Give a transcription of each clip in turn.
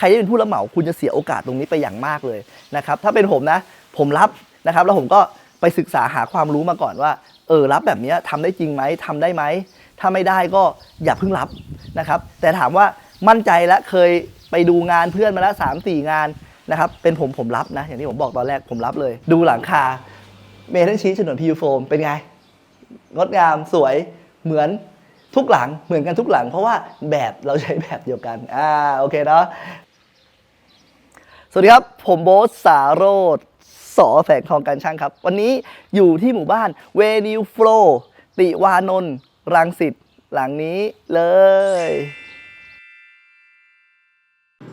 ใครที่เป็นผู้รับเหมาคุณจะเสียโอกาสตรงนี้ไปอย่างมากเลยนะครับถ้าเป็นผมนะผมรับนะครับ แล้วผมก็ไปศึกษาหาความรู้มาก่อนว่า เออรับแบบนี้ยทำได้จริงไหมทำได้ไหมถ้าไม่ได้ก็อย่าเพิ่งรับนะครับ แต่ถามว่ามั่นใจแล้วเคยไปดูงานเพื่อนมาแล้วสามสี่งานนะครับเป็นผมผมรับนะ อย่างที่ผมบอกตอนแรกผมรับเลย ดูหลังคาเมทัลชีสฉนวนพียูโฟมเป็นไง งดงามสวยเหมือนทุกหลังเหมือนกันทุกหลัง เพราะว่าแบบเราใช้แบบเดียวกันอ่าโอเคเนาะ สวัสดีครับ ผมโบ๊ทสาโรธสอแฝงทองการช่างครับ วันนี้อยู่ที่หมู่บ้านเวนิวโฟลติวานนท์รังสิตหลังนี้เลย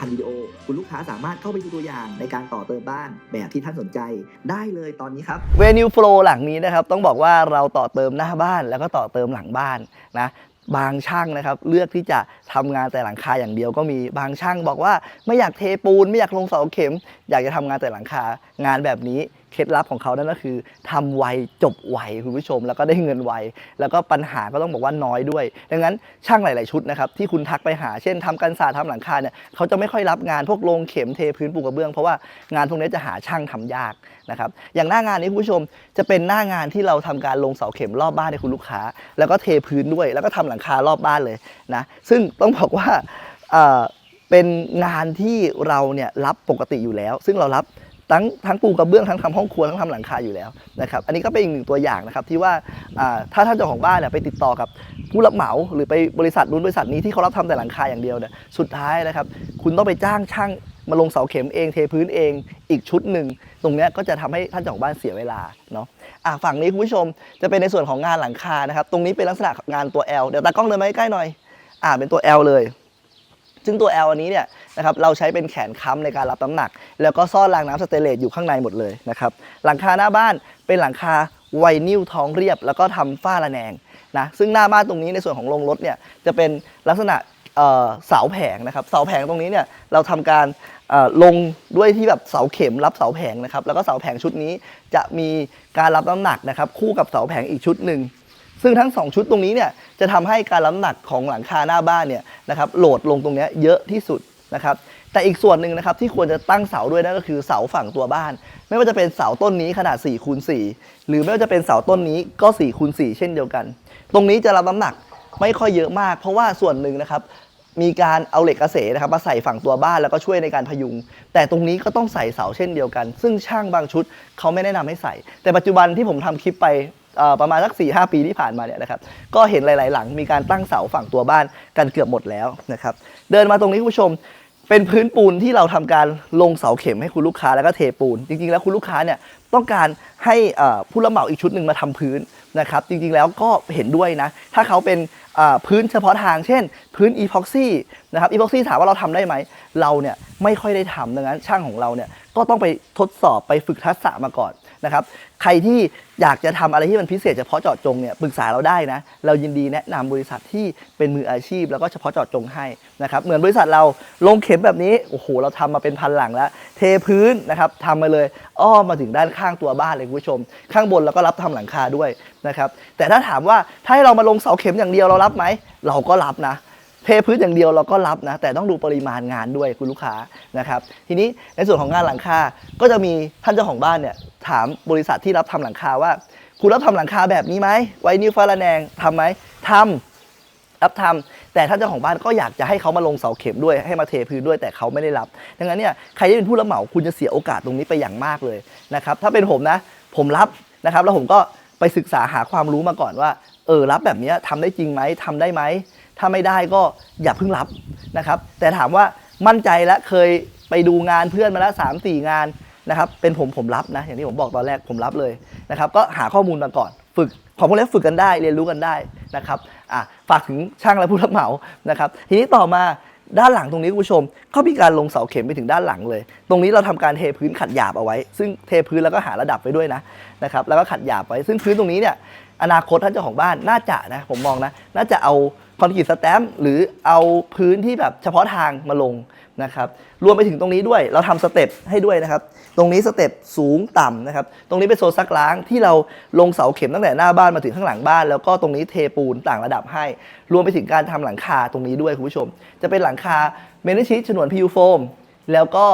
1,000วิดีโอ คุณลูกค้าสามารถเข้าไปดูตัวอย่างในการต่อเติมบ้านแบบที่ท่านสนใจได้เลยตอนนี้ครับเวนิวโฟลหลังนี้นะครับต้องบอกว่าเราต่อเติมหน้าบ้านแล้วก็ต่อเติมหลังบ้านนะบางช่างนะครับเลือกที่จะทำงานแต่หลังคาอย่างเดียวก็มีบางช่างบอกว่าไม่อยากเทปูน ไม่อยากลงเสาเข็ม อยากจะทำงานแต่หลังคางานแบบนี้ เคล็ดลับของเขานั่นก็คือทำไวจบไวคุณผู้ชม แล้วก็ได้เงินไวแล้วก็ปัญหาก็ต้องบอกว่าน้อยด้วย ดังนั้นช่างหลาย ๆ ชุดนะครับที่คุณทักไปหาเช่นทำกันศาสตร์ทำหลังคาเนี่ยเขาจะไม่ค่อยรับงานพวกลงเข็มเทพื้นปูกระเบื้องเพราะว่างานพวกนี้จะหาช่างทำยากนะครับอย่างหน้างานนี้คุณผู้ชมจะเป็นหน้างานที่เราทำการลงเสาเข็มรอบบ้านให้คุณลูกค้า แล้วก็เทพื้นด้วย แล้วก็ทำหลังคารอบบ้านเลยนะซึ่งต้องบอกว่าเป็นงานที่เราเนี่ยรับปกติอยู่แล้ว ซึ่งเรารับ ทั้งทั้งปูกระเบื้องทั้งทำห้องครัวทั้งทำหลังคาอยู่แล้วนะครับอันนี้ก็เป็นอีกหนึ่งตัวอย่างนะครับที่ว่าถ้าท่านเจ้าของบ้านเนี่ยไปติดต่อกับผู้รับเหมาหรือไปบริษัทนู้นบริษัทนี้ที่เขารับทำแต่หลังคาอย่างเดียวเนี่ยสุดท้ายนะครับคุณต้องไปจ้างช่างมาลงเสาเข็มเองเทพื้นเองอีกชุดหนึ่ง ตรงนี้ก็จะทำให้ท่านเจ้าของบ้านเสียเวลาเนาะอะฝั่งนี้คุณผู้ชมจะเป็นในส่วนของงานหลังคานะครับตรงนี้เป็นลักษณะงานตัว L เดี๋ยวตากล้องเดินมาใกล้หน่อยอ่าเป็นตัว L เลย ซึ่งตัว L อันนี้เนี่ยนะครับเราใช้เป็นแขนค้ำในการรับน้ำหนัก แล้วก็ซ่อนรางน้ำสเตเลสอยู่ข้างในหมดเลยนะครับหลังคาหน้าบ้านเป็นหลังคาไวนิลท้องเรียบ แล้วก็ทำฝ้าระแนงนะซึ่งหน้าบ้านตรงนี้ในส่วนของโรงรถเนี่ยจะเป็นลักษณะเสาแผงนะครับเสาแผงตรงนี้เนี่ยเราทำการลงด้วยที่แบบเสาเข็มรับเสาแผงนะครับแล้วก็เสาแผงชุดนี้จะมีการรับน้ำหนักนะครับคู่กับเสาแผงอีกชุดหนึ่ง ซึ่งทั้ง 2 ชุดตรงนี้เนี่ยจะทำให้การรับน้ำหนักของหลังคาหน้าบ้านเนี่ยนะครับโหลดลงตรงนี้เยอะที่สุดนะครับแต่อีกส่วนหนึ่งนะครับที่ควรจะตั้งเสาด้วยนั่นก็คือเสาฝั่งตัวบ้าน ไม่ว่าจะเป็นเสาต้นนี้ขนาด4คูณ4หรือไม่ว่าจะเป็นเสาต้นนี้ก็4คูณ4เช่นเดียวกัน ตรงนี้จะรับน้ำหนักไม่ค่อยเยอะมาก เพราะว่าส่วนหนึ่งนะครับมีการเอาเหล็กกระเสนะครับมาใส่ฝั่งตัวบ้านแล้วก็ช่วยในการพยุง แต่ตรงนี้ก็ต้องใส่เสาเช่นเดียวกัน ซึ่งช่างบางชุดเขาไม่แนะนำให้ใส่ แต่ปัจจุบันที่ผมทำคลิปไป ประมาณสัก4ีหปีที่ผ่านมาเนี่ยนะครับก็เห็นหลาย ๆ หลังมีการตั้งเสาฝั่งตัวบ้านกันเกือบหมดแล้วนะครับเดินมาตรงนี้คุณผู้ชมเป็นพื้นปูนที่เราทำการลงเสาเข็มให้คุณลูกค้าแล้วก็เทปูน จริง ๆ แล้วคุณลูกค้าเนี่ยต้องการให้ผู้รับเหมาอีกชุดหนึ่งมาทำพื้นนะครับจริง ๆ แล้วก็เห็นด้วยนะ ถ้าเขาเป็นพื้นเฉพาะทาง เช่น พื้นอีพ็อกซี่นะครับอีพ็อกซี่ถามว่าเราทำได้ไหม เราเนี่ยไม่ค่อยได้ทำดังนั้นช่างของเราเนี่ยก็ต้องไปทดสอบไปฝึกทักษะมาก่อน นะครับใครที่อยากจะทำอะไรที่มันพิเศษเฉพาะเจาะจงเนี่ยปรึกษาเราได้นะเรายินดีแนะนำบริษัทที่เป็นมืออาชีพ แล้วก็เฉพาะเจาะจงให้นะครับเหมือนบริษัทเราลงเข็มแบบนี้โอ้โหเราทำมาเป็นพันหลังแล้ว เทพื้นนะครับทำมาเลยอ้อมมาถึงด้านข้างตัวบ้านเลยคุณผู้ชม ข้างบนเราก็รับทำหลังคาด้วยนะครับแต่ถ้าถามว่าถ้าให้เรามาลงเสาเข็มอย่างเดียวเรารับไหมเราก็รับนะเทพื้นอย่างเดียวเราก็รับนะ แต่ต้องดูปริมาณงานด้วยคุณลูกค้านะครับ ทีนี้ในส่วนของงานหลังคาก็จะมีท่านเจ้าของบ้านเนี่ย ถามบริษัทที่รับทำหลังคาว่า คุณรับทำหลังคาแบบนี้ไหมไว้นิวฟ้าระแนงทำไหมทำรับทำแต่ท่านเจ้าของบ้านก็อยากจะให้เขามาลงเสาเข็มด้วยให้มาเทพื้นด้วยแต่เขาไม่ได้รับ ดังนั้นเนี่ยใครที่เป็นผู้รับเหมาคุณจะเสียโอกาสตรงนี้ไปอย่างมากเลยนะครับถ้าเป็นผมนะ ผมรับนะครับ แล้วผมก็ไปศึกษาหาความรู้มาก่อนว่า เออรับแบบนี้ยทำได้จริงไหมทำได้ไหมถ้าไม่ได้ก็อย่าเพิ่งรับนะครับ แต่ถามว่ามั่นใจแล้วเคยไปดูงานเพื่อนมาแล้ว3 4งาน นะครับเป็นผมผมรับนะอย่างที่ผมบอกตอนแรกผมรับเลยนะครับก็หาข้อมูลมาก่อนฝึกของพวกนี้ฝึกกันได้เรียนรู้กันได้นะครับอะฝากถึงช่างและผู้รับเหมานะครับทีนี้ต่อมาด้านหลังตรงนี้คุณผู้ชมเขามีการลงเสาเข็มไปถึงด้านหลังเลย ตรงนี้เราทำการเทพื้นขัดหยาบเอาไว้ ซึ่งเทพื้นแล้วก็หาระดับไปด้วยนะนะครับแล้วก็ขัดหยาบไว้ ซึ่งพื้นตรงนี้เนี่ยอนาคตท่านเจ้าของบ้านน่าจะนะผมมองนะน่าจะเอา คอนกรีตสแตมป์หรือเอาพื้นที่แบบเฉพาะทางมาลงนะครับรวมไปถึงตรงนี้ด้วยเราทำสเต็ปให้ด้วยนะครับ ตรงนี้สเต็ปสูงต่ำนะครับ ตรงนี้เป็นโซนซักล้างที่เราลงเสาเข็มตั้งแต่หน้าบ้านมาถึงข้างหลังบ้าน แล้วก็ตรงนี้เทปูนต่างระดับให้ รวมไปถึงการทำหลังคาตรงนี้ด้วยคุณผู้ชม จะเป็นหลังคาเมนิชิฉนวนพิวโฟมแล้วก็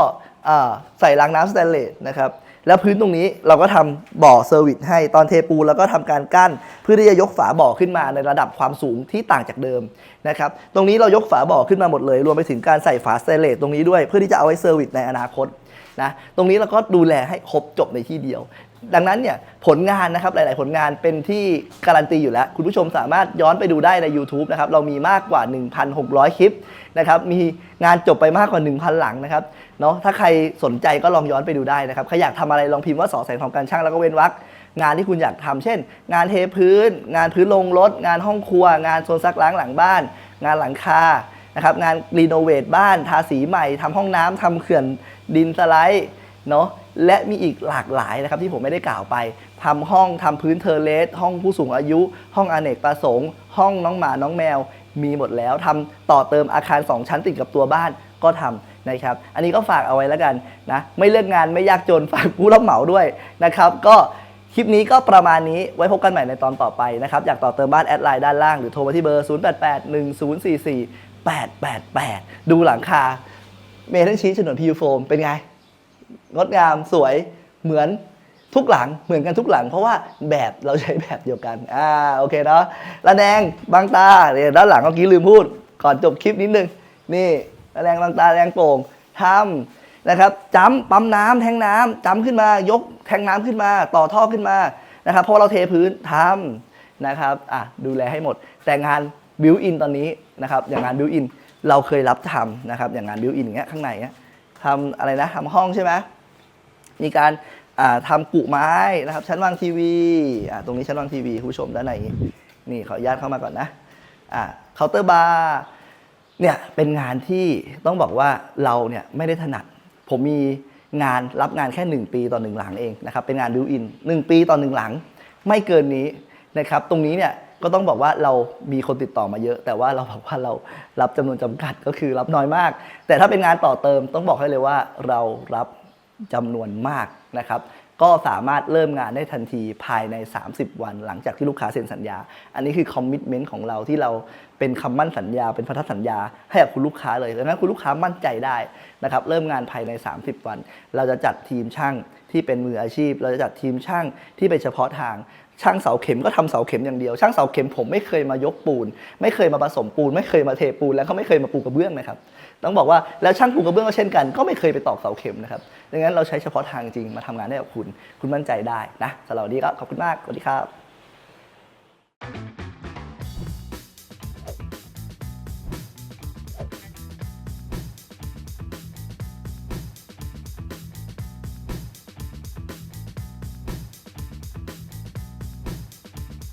ใส่รางน้ำสแตนเลสนะครับ แล้วพื้นตรงนี้เราก็ทำบ่อเซอร์วิสให้ตอนเทปูแล้วก็ทำการกั้นเพื่อที่จะยกฝาบ่อขึ้นมาในระดับความสูงที่ต่างจากเดิมนะครับตรงนี้เรายกฝาบ่อขึ้นมาหมดเลย รวมไปถึงการใส่ฝาสเตเลสตรงนี้ด้วยเพื่อที่จะเอาไว้เซอร์วิสในอนาคตนะตรงนี้เราก็ดูแลให้ครบจบในที่เดียว ดังนั้นเนี่ยผลงานนะครับหลาย ๆ ผลงานเป็นที่การันตีอยู่แล้ว คุณผู้ชมสามารถย้อนไปดูได้ใน YouTube นะครับเรามีมากกว่า 1,600 คลิปนะครับมีงานจบไปมากกว่า 1,000 หลังนะครับเนาะถ้าใครสนใจก็ลองย้อนไปดูได้นะครับใครอยากทำอะไรลองพิมพ์ว่าสอแสงทองการช่างแล้วก็เว้นวรรคงานที่คุณอยากทำเช่น งานเทพื้น งานพื้นลงรถ งานห้องครัว งานโซนซักล้างหลังบ้าน งานหลังคานะครับงานรีโนเวทบ้านทาสีใหม่ทำห้องน้ำทำเขื่อนดินสไลด์ เนาะและมีอีกหลากหลายนะครับที่ผมไม่ได้กล่าวไปทำห้องทำพื้นเทอร์เลสห้องผู้สูงอายุ ห้องอเนกประสงค์ ห้องน้องหมาน้องแมว มีหมดแล้วทำต่อเติมอาคาร 2 ชั้นติดกับตัวบ้านก็ทำนะครับ อันนี้ก็ฝากเอาไว้แล้วกันนะไม่เลือกงานไม่ยากจนฝากผู้รับเหมาด้วยนะครับ ก็คลิปนี้ก็ประมาณนี้ไว้พบกันใหม่ในตอนต่อไปนะครับ อยากต่อเติมบ้านแอดไลน์ด้านล่างหรือโทรมาที่เบอร์ 0881044888 ดูหลังคาเมทัลชีสฉนวนพียูโฟมเป็นไง งดงามสวยเหมือนทุกหลังเหมือนกันทุกหลัง เพราะว่าแบบเราใช้แบบเดียวกันอ่าโอเคเนาะระแนงบางตาเนี่ยด้านหลังเมื่อกี้ลืมพูด ก่อนจบคลิปนิดนึงนี่ระแนงบางตาระแนงโป่งทำนะครับจ้ำปั๊มน้ำแทงน้ำจ้ำขึ้นมายกแทงน้ำขึ้นมา ต่อท่อขึ้นมานะครับพราะเราเทพื้นทำนะครับอะดูแลให้หมด แต่งานบิวอินตอนนี้นะครับอย่างงานบิวอินเราเคยรับทำนะครับอย่างงานบิวอินอย่างเงี้ยข้างในเนี้ย ทำอะไรนะทำห้องใช่ไหมมีการอ่าทำกุไม้นะครับ ชั้นวางทีวีตรงนี้ชั้นวางทีวีคุณผู้ชมด้านในนี่ขออนุญาตเข้ามาก่อนนะเคาน์เตอร์บาร์เนี่ยเป็นงานที่ต้องบอกว่าเราเนี่ยไม่ได้ถนัด ผมมีงานรับงานแค่ 1 ปีต่อหนึ่งหลังเองนะครับเป็นงานบิวอินหนึ่งปีต่อหนึ่งหลัง ไม่เกินนี้นะครับตรงนี้เนี่ย ก็ต้องบอกว่าเรามีคนติดต่อมาเยอะ แต่ว่าเราบอกว่าเรารับจำนวนจำกัดก็คือรับน้อยมาก แต่ถ้าเป็นงานต่อเติมต้องบอกให้เลยว่าเรารับจำนวนมากนะครับ ก็สามารถเริ่มงานได้ทันทีภายใน 30 วัน หลังจากที่ลูกค้าเซ็นสัญญา อันนี้คือคอมมิชเมนต์ของเราที่เราเป็นคำมั่นสัญญา เป็นพันธสัญญา ให้กับคุณลูกค้าเลยดังนั้นคุณลูกค้ามั่นใจได้นะครับเริ่มงานภายใน 30 วัน เราจะจัดทีมช่างที่เป็นมืออาชีพ เราจะจัดทีมช่างที่เป็นเฉพาะทางช่างเสาเข็มก็ทำเสาเข็มอย่างเดียว ช่างเสาเข็มผมไม่เคยมายกปูน ไม่เคยมาผสมปูน ไม่เคยมาเทปูน แล้วก็ไม่เคยมาปูกระเบื้องนะครับ ต้องบอกว่าแล้วช่างปูกระเบื้องก็เช่นกัน ก็ไม่เคยไปตอกเสาเข็มนะครับดังนั้นเราใช้เฉพาะทางจริงมาทำงานได้กับคุณ คุณมั่นใจได้นะสำหรับวันนี้ก็ขอบคุณมากสวัสดีครับ